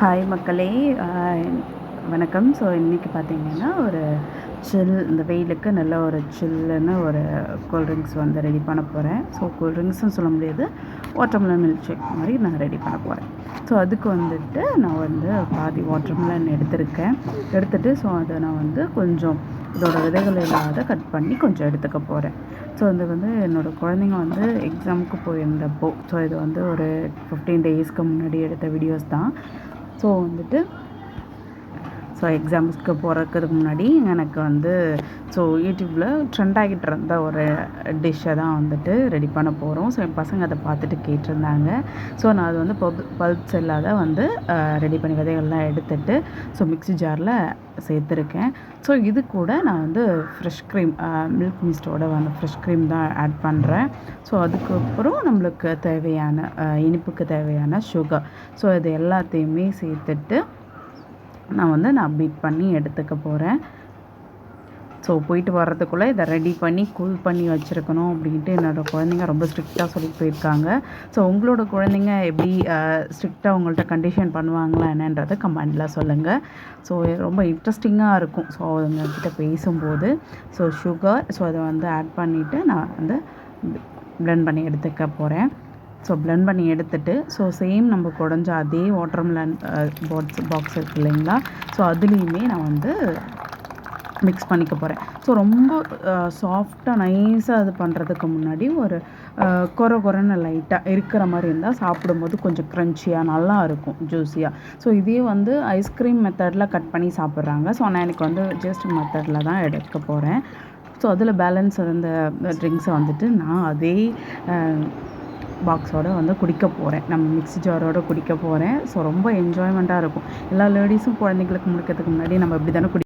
Hi மக்களே. வணக்கம். So இன்றைக்கி பார்த்தீங்கன்னா ஒரு சில் இந்த வெயிலுக்கு நல்ல ஒரு சில்லுன்னு ஒரு கூல்ட்ரிங்க்ஸ் வந்து ரெடி பண்ண போகிறேன் ஸோ கூல்ட்ரிங்க்ஸ்னு சொல்ல முடியாது வாட்டர்மெலன் மில்க் ஷேக் மாதிரி நான் ரெடி பண்ண போகிறேன் ஸோ அதுக்கு வந்துட்டு நான் வந்து பாதி வாட்டர்மெலன் எடுத்திருக்கேன். எடுத்துகிட்டு ஸோ அதை நான் வந்து கொஞ்சம் இதோட விதைகள் இல்லாத கட் பண்ணி கொஞ்சம் எடுத்துக்க போகிறேன் ஸோ இது வந்து என்னோடய குழந்தைங்க வந்து எக்ஸாமுக்கு போயிருந்தப்போ. ஸோ இது வந்து ஒரு ஃபிஃப்டீன் டேஸ்க்கு முன்னாடி எடுத்த வீடியோஸ் தான். ஸோ வந்துட்டு ஸோ எக்ஸாம்ஸ்க்கு போகிறதுக்கு முன்னாடி எனக்கு வந்து ஸோ யூடியூப்பில் ட்ரெண்ட் ஆகிட்டு இருந்த ஒரு டிஷ்ஷை தான் வந்துட்டு ரெடி பண்ண போகிறோம் ஸோ என் பசங்க அதை பார்த்துட்டு கேட்டிருந்தாங்க. ஸோ நான் அது வந்து பப் பல்ப்ஸ் இல்லாத வந்து ரெடி பண்ணி விதைகள்லாம் எடுத்துட்டு ஸோ மிக்ஸி ஜாரில் சேர்த்துருக்கேன். ஸோ இது கூட நான் வந்து ஃப்ரெஷ் க்ரீம் மில்க் மிஸ்டோட வந்து ஃப்ரெஷ் க்ரீம் தான் ஆட் பண்ணுறேன் ஸோ அதுக்கப்புறம் நம்மளுக்கு தேவையான இனிப்புக்கு தேவையான சுகர் ஸோ இது எல்லாத்தையுமே சேர்த்துட்டு நான் வந்து நான் பீட் பண்ணி எடுத்துக்க போகிறேன் ஸோ போயிட்டு வர்றதுக்குள்ளே இதை ரெடி பண்ணி கூல் பண்ணி வச்சுருக்கணும் அப்படின்ட்டு என்னோடய குழந்தைங்க ரொம்ப ஸ்ட்ரிக்டாக சொல்லிட்டு போயிருக்காங்க. ஸோ உங்களோட குழந்தைங்க எப்படி ஸ்ட்ரிக்டாக உங்கள்கிட்ட கண்டிஷன் பண்ணுவாங்களா என்னன்றதை கமெண்டில் சொல்லுங்கள் ஸோ ரொம்ப இன்ட்ரெஸ்டிங்காக இருக்கும். ஸோ அவங்கக்கிட்ட பேசும்போது ஸோ சுகர் ஸோ அதை வந்து ஆட் பண்ணிவிட்டு நான் வந்து ப்ளெண்ட் பண்ணி எடுத்துக்க போகிறேன் ஸோ ப்ளெண்ட் பண்ணி எடுத்துட்டு ஸோ சேம் நம்ம குடஞ்ச அதே வாட்டர் மிலன் பாட்ஸ் பாக்ஸ் இருக்குது இல்லைங்களா? ஸோ அதுலேயுமே நான் வந்து மிக்ஸ் பண்ணிக்க போகிறேன் ஸோ ரொம்ப uh, சாஃப்டாக நைஸாக அது பண்ணுறதுக்கு முன்னாடி ஒரு குறை குறைன்னு லைட்டாக இருக்கிற மாதிரி இருந்தால் சாப்பிடும்போது கொஞ்சம் க்ரன்ச்சியாக நல்லா இருக்கும் ஜூஸியாக ஸோ இதே வந்து ஐஸ்கிரீம் மெத்தடில் கட் பண்ணி சாப்பிட்றாங்க. ஸோ நான் எனக்கு வந்து ஜஸ்ட் மெத்தடில் தான் எடுக்க போகிறேன் ஸோ அதில் பேலன்ஸ் இருந்த ட்ரிங்க்ஸை வந்துட்டு நான் அதே uh, பாக்ஸோடு வந்து குடிக்க போகிறேன் நம்ம மிக்ஸி ஜாரோடு குடிக்க போகிறேன் ஸோ ரொம்ப என்ஜாய்மெண்ட்டாக இருக்கும். எல்லா லேடிஸும் குழந்தைங்களுக்கு முடிக்கிறதுக்கு முன்னாடி நம்ம இப்படி தானே குடி